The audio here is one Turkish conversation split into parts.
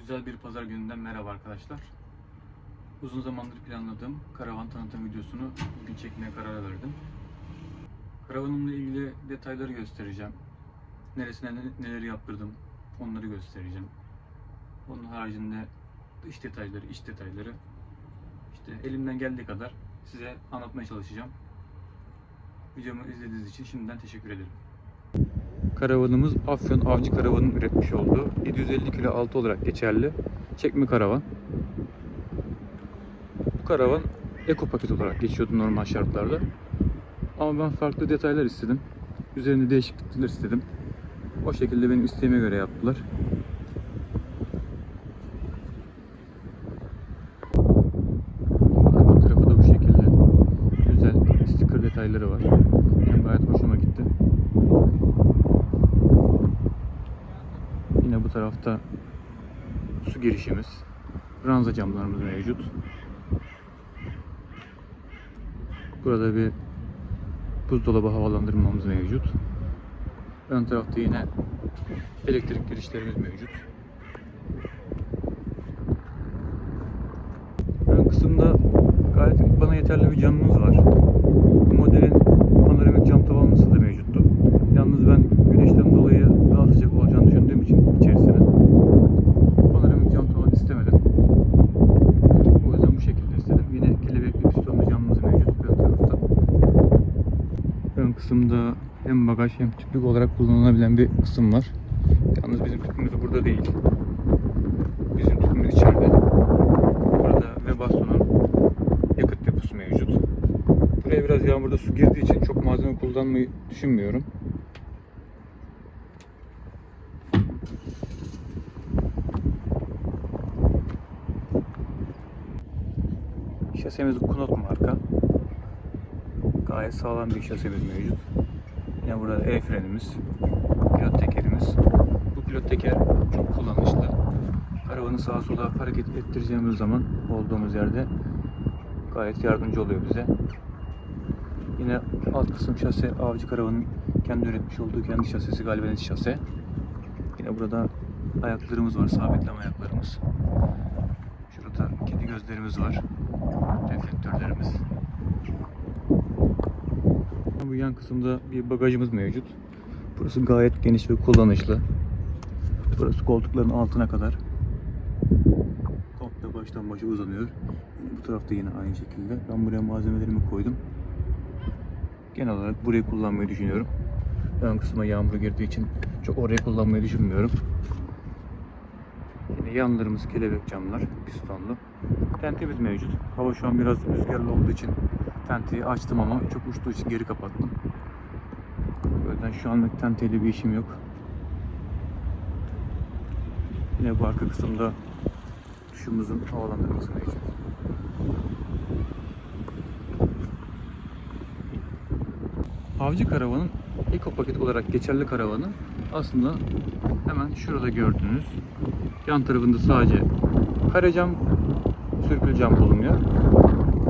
Güzel bir pazar gününden merhaba arkadaşlar. Uzun zamandır planladığım karavan tanıtım videosunu bugün çekmeye karar verdim. Karavanımla ilgili detayları göstereceğim. Neresine ne- neleri yaptırdım onları göstereceğim. Onun haricinde dış detayları, iç detayları işte elimden geldiği kadar size anlatmaya çalışacağım. Videomu izlediğiniz için şimdiden teşekkür ederim. Karavanımız Afyon Avcı Karavan'ın üretmiş olduğu 750 kilo altı olarak geçerli çekme karavan. Bu karavan eko paket olarak geçiyordu normal şartlarda. Ama ben farklı detaylar istedim. Üzerinde değişiklikler istedim. O şekilde benim isteğime göre yaptılar. Arka tarafı da bu şekilde. Güzel sticker detayları var. Benim gayet hoşuma gitti. Yine bu tarafta su girişimiz. Ranza camlarımız mevcut. Burada bir buzdolabı havalandırmamız mevcut. Ön tarafta yine elektrik girişlerimiz mevcut. Ön kısımda gayet bana yeterli bir camımız var. Bu modelin panoramik cam tavanlısı da mevcuttu. Yalnız ben güneşten dolayı daha sıcak olacağını düşündüğüm için içerisine panoramik cam tavan istemedim. O yüzden bu şekilde istedim. Yine kelebekli pistonlu camımız mevcut ön tarafta. Ön kısımda hem tüplük olarak kullanılabilen bir kısım var. Yalnız bizim tüpümüz burada değil. Bizim tüpümüz içeride. Burada ve bastonun yakıt deposu mevcut. Buraya biraz yağmurda su girdiği için çok malzeme kullanmayı düşünmüyorum. Şasemiz Kunot marka. Gayet sağlam bir şasemiz mevcut. Burada el frenimiz, pilot tekerimiz. Bu pilot teker çok kullanışlı. Arabanı sağa sola hareket ettireceğimiz zaman olduğumuz yerde gayet yardımcı oluyor bize. Yine alt kısım şase avcı karavanın kendi üretmiş olduğu kendi şasesi galvaniz şase. Yine burada ayaklarımız var, sabitleme ayaklarımız. Şurada kedi gözlerimiz var, reflektörlerimiz. Bu yan kısımda bir bagajımız mevcut. Burası gayet geniş ve kullanışlı. Burası koltukların altına kadar. Komple baştan başa uzanıyor. Bu tarafta yine aynı şekilde. Ben buraya malzemelerimi koydum. Genel olarak burayı kullanmayı düşünüyorum. Ön kısma yağmur girdiği için çok orayı kullanmayı düşünmüyorum. Yine yanlarımız kelebek camlar, pistonlu. Tentemiz mevcut. Hava şu an biraz rüzgarlı olduğu için tenteyi açtım ama çok uçtuğu için geri kapattım. O yüzden şu anlık tenteyle bir işim yok. Yine bu arka kısımda duşumuzun havalandırması mevcut. Avcı karavanın eko paket olarak geçerli karavanı aslında hemen şurada gördüğünüz yan tarafında sadece kare cam, sürgülü cam bulunuyor.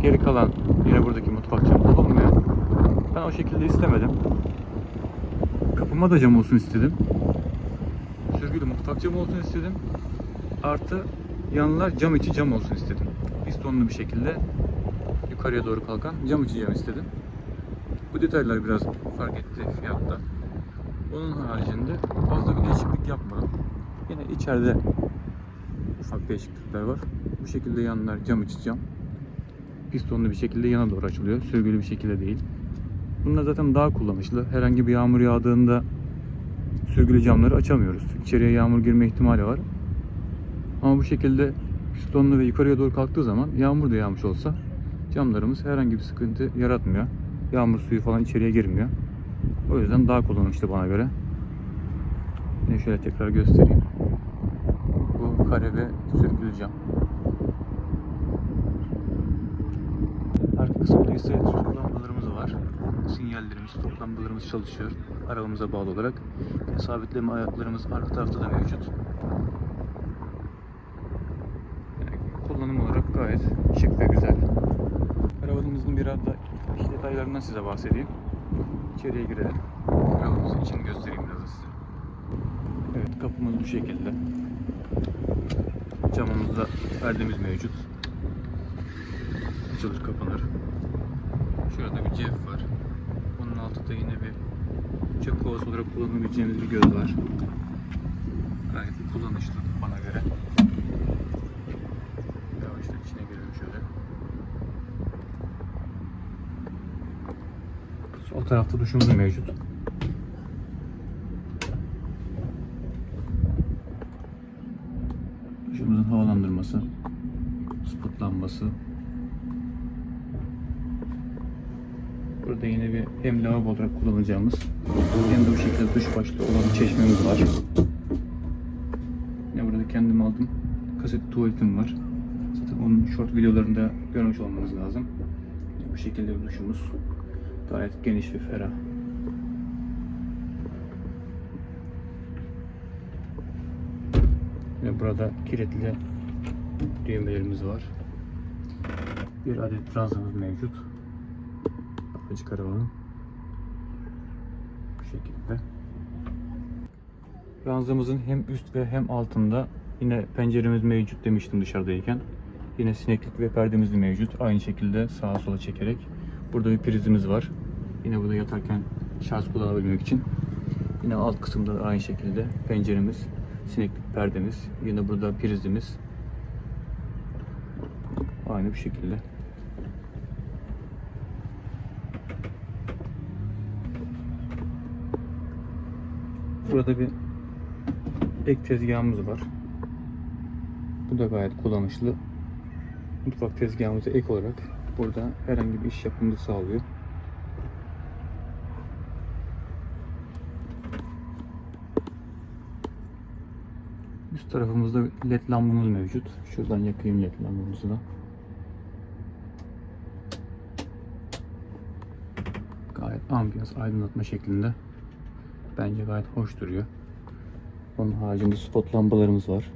Geri kalan yine buradaki cam bulunmuyor. Ben o şekilde istemedim. Kapıma da cam olsun istedim. Sürgülü mutfak olsun istedim. Artı yanlar cam içi cam olsun istedim. Pistonlu bir şekilde yukarıya doğru kalkan cam içi cam istedim. Bu detaylar biraz fark etti fiyatta. Onun haricinde fazla bir değişiklik yapmadım. Yine içeride ufak değişiklikler var. Bu şekilde yanlar cam içi cam. Pistonlu bir şekilde yana doğru açılıyor. Sürgülü bir şekilde değil. Bunlar zaten daha kullanışlı. Herhangi bir yağmur yağdığında sürgülü camları açamıyoruz. İçeriye yağmur girme ihtimali var. Ama bu şekilde pistonlu ve yukarıya doğru kalktığı zaman yağmur da yağmış olsa camlarımız herhangi bir sıkıntı yaratmıyor. Yağmur suyu falan içeriye girmiyor. O yüzden daha kullanışlı bana göre. Yine şöyle tekrar göstereyim. Bu kare ve sürgülü cam. Arka kısımda ise stop lambalarımız var. Sinyallerimiz, stop lambalarımız çalışıyor. Arabamıza bağlı olarak. Sabitleme ayaklarımız arka tarafta da mevcut. Yani kullanım olarak gayet şık ve güzel. Arabanımızın biraz da iç detaylarından size bahsedeyim. İçeriye girelim. Arabamızın içini göstereyim biraz size. Evet kapımız bu şekilde. Camımızda perdemiz mevcut. Açılır kapanır. Şurada bir cef var. Onun altında yine bir çöp kovası olarak kullanabileceğimiz bir göz var. Gayet kullanışlı bana göre. Yavaştan içine girelim şöyle. Sol tarafta duşumuz mevcut. Duşumuzun havalandırması, spot Burada yine bir hem lavabo olarak kullanacağımız hem de bu şekilde duş başlığı olan bir çeşmemiz var. Yine burada kendim aldım. Kaset tuvaletim var. Zaten onun short videolarında görmüş olmanız lazım. Bu şekilde bir duşumuz. Gayet geniş ve ferah. Ve burada kilitli düğmelerimiz var. Bir adet ranzamız mevcut. Bakıcı karavanın. Bu şekilde. Ranzamızın hem üst ve hem altında yine penceremiz mevcut demiştim dışarıdayken. Yine sineklik ve perdemiz de mevcut. Aynı şekilde sağa sola çekerek. Burada bir prizimiz var. Yine burada yatarken şarj kullanabilmek için. Yine alt kısımda da aynı şekilde penceremiz, sineklik perdemiz. Yine burada prizimiz. Aynı bu şekilde. Burada bir ek tezgahımız var. Bu da gayet kullanışlı. Mutfak tezgahımıza ek olarak burada herhangi bir iş yapımını sağlıyor. Üst tarafımızda led lambamız mevcut. Şuradan yakayım led lambamızı da. Gayet ambiyans aydınlatma şeklinde. Bence gayet hoş duruyor. Onun haricinde spot lambalarımız var.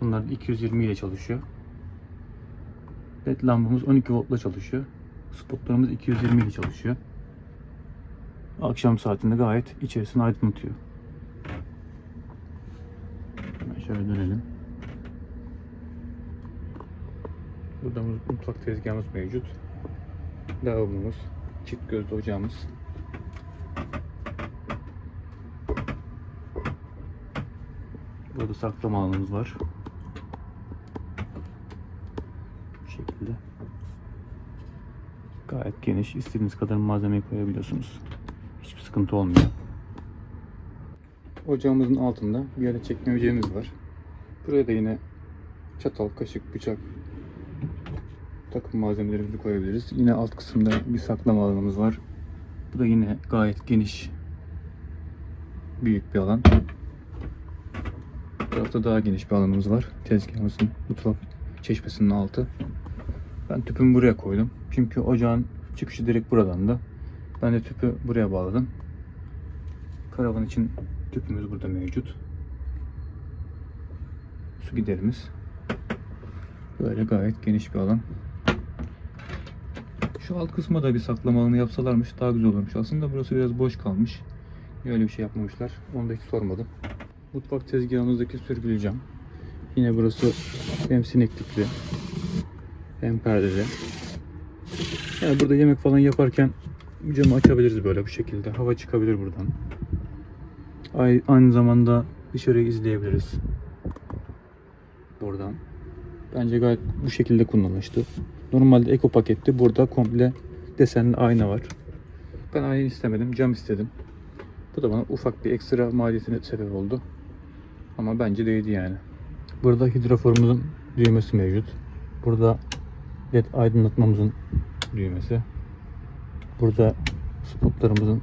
Bunlar 220 ile çalışıyor. LED lambamız 12 voltla çalışıyor. Spotlarımız 220 ile çalışıyor. Akşam saatinde gayet içerisini aydınlatıyor. Şöyle dönelim. Burada mutfak tezgahımız mevcut. Lavabomuz, çift gözlü ocağımız. Burada saklama alanımız var. Bu şekilde. Gayet geniş. İstediğiniz kadar malzemeyi koyabiliyorsunuz. Hiçbir sıkıntı olmuyor. Ocağımızın altında bir adet çekme ocağımız var. Buraya da yine çatal, kaşık, bıçak, takım malzemelerimizi koyabiliriz. Yine alt kısımda bir saklama alanımız var. Bu da yine gayet geniş, büyük bir alan. Tarafta daha geniş bir alanımız var. Tezgahımızın mutfak çeşmesinin altı. Ben tüpümü buraya koydum. Çünkü ocağın çıkışı direkt buradan da. Ben de tüpü buraya bağladım. Karavan için tüpümüz burada mevcut. Su giderimiz. Böyle gayet geniş bir alan. Şu alt kısma da bir saklama alanı yapsalarmış daha güzel olurmuş. Aslında burası biraz boş kalmış. Öyle bir şey yapmamışlar? Onu da hiç sormadım. Mutfak tezgahımızdaki sürgülü cam. Yine burası hem sineklikli hem perdeli. Yani burada yemek falan yaparken camı açabiliriz böyle bu şekilde. Hava çıkabilir buradan. Ay- Aynı zamanda dışarıyı izleyebiliriz. Buradan. Bence gayet bu şekilde kullanışlı. Normalde Eko pakette burada komple desenli ayna var. Ben ayna istemedim, cam istedim. Bu da bana ufak bir ekstra maliyetine sebep oldu. Ama bence değdi yani. Burada hidroforumuzun düğmesi mevcut. Burada led aydınlatmamızın düğmesi. Burada spotlarımızın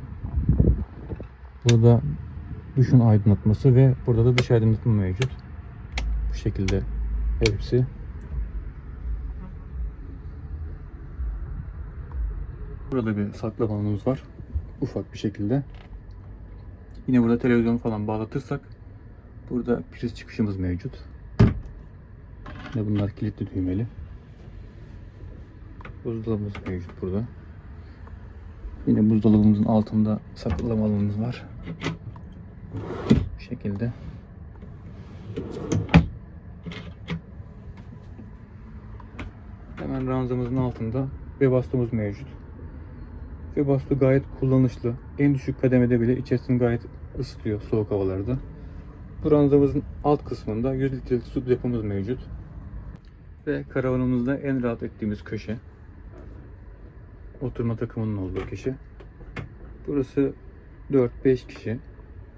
burada duşun aydınlatması ve burada da dış aydınlatma mevcut. Bu şekilde hepsi. Burada bir saklama alanımız var. Ufak bir şekilde. Yine burada televizyon falan bağlatırsak burada priz çıkışımız mevcut. Yine bunlar kilitli düğmeli. Buzdolabımız mevcut burada. Yine buzdolabımızın altında saklama alanımız var. Bu şekilde. Hemen ranzamızın altında Webasto'muz mevcut. Webasto gayet kullanışlı. En düşük kademede bile içerisini gayet ısıtıyor soğuk havalarda. Bu ranzamızın alt kısmında 100 litrelik su depomuz mevcut. Ve karavanımızda en rahat ettiğimiz köşe. Oturma takımının olduğu köşe. Burası 4-5 kişi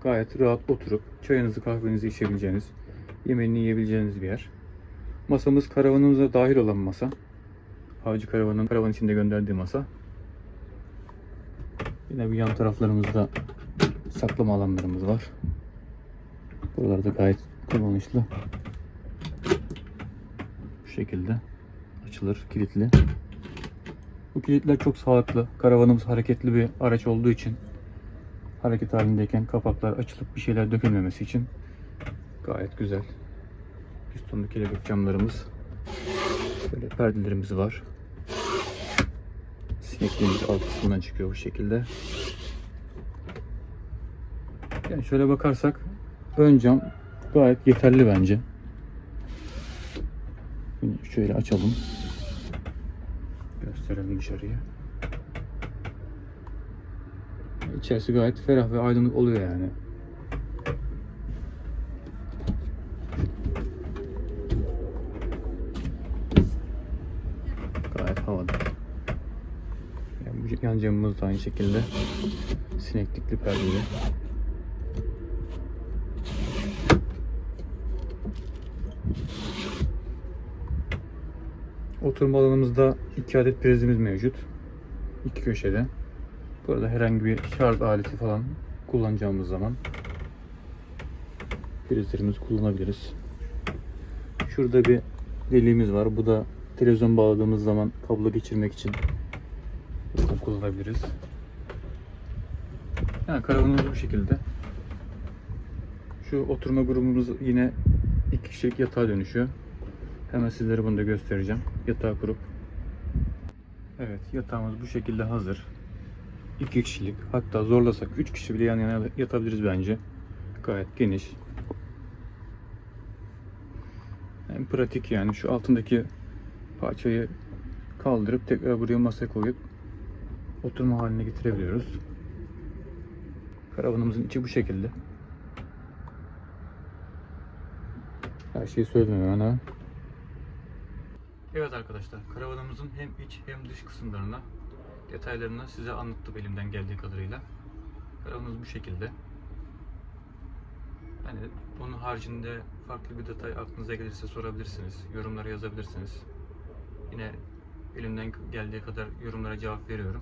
gayet rahat oturup çayınızı kahvenizi içebileceğiniz, yemeğini yiyebileceğiniz bir yer. Masamız karavanımıza dahil olan masa. Avcı karavanın karavan içinde gönderdiği masa. Yine bir yan taraflarımızda saklama alanlarımız var. Buralarda gayet kullanışlı. Bu şekilde açılır, kilitli. Bu kilitler çok sağlıklı. Karavanımız hareketli bir araç olduğu için hareket halindeyken kapaklar açılıp bir şeyler dökülmemesi için gayet güzel. Pistonlu kelebek camlarımız. Böyle perdelerimiz var. Sinekliğimiz alt kısmından çıkıyor bu şekilde. Yani şöyle bakarsak ön cam gayet yeterli bence. Şöyle açalım. Gösterelim dışarıya. İçerisi gayet ferah ve aydınlık oluyor yani. Gayet havada. Yani bu yan camımız da aynı şekilde sineklikli perdeli. Oturma alanımızda iki adet prizimiz mevcut. İki köşede. Burada herhangi bir şarj aleti falan kullanacağımız zaman prizlerimizi kullanabiliriz. Şurada bir deliğimiz var. Bu da televizyon bağladığımız zaman kablo geçirmek için kullanabiliriz. Yani karavanımız bu şekilde. Şu oturma grubumuz yine iki kişilik yatağa dönüşüyor. Hemen sizlere bunu da göstereceğim. Yatağı kurup. Evet yatağımız bu şekilde hazır. 2 kişilik hatta zorlasak 3 kişi bile yan yana yatabiliriz bence. Gayet geniş. Hem pratik yani şu altındaki parçayı kaldırıp tekrar buraya masaya koyup oturma haline getirebiliyoruz. Karavanımızın içi bu şekilde. Her şeyi hemen hemen. Evet arkadaşlar, karavanımızın hem iç hem dış kısımlarına detaylarını size anlattım elimden geldiği kadarıyla. Karavanımız bu şekilde. Yani onun haricinde farklı bir detay aklınıza gelirse sorabilirsiniz. Yorumlara yazabilirsiniz. Yine elimden geldiği kadar yorumlara cevap veriyorum.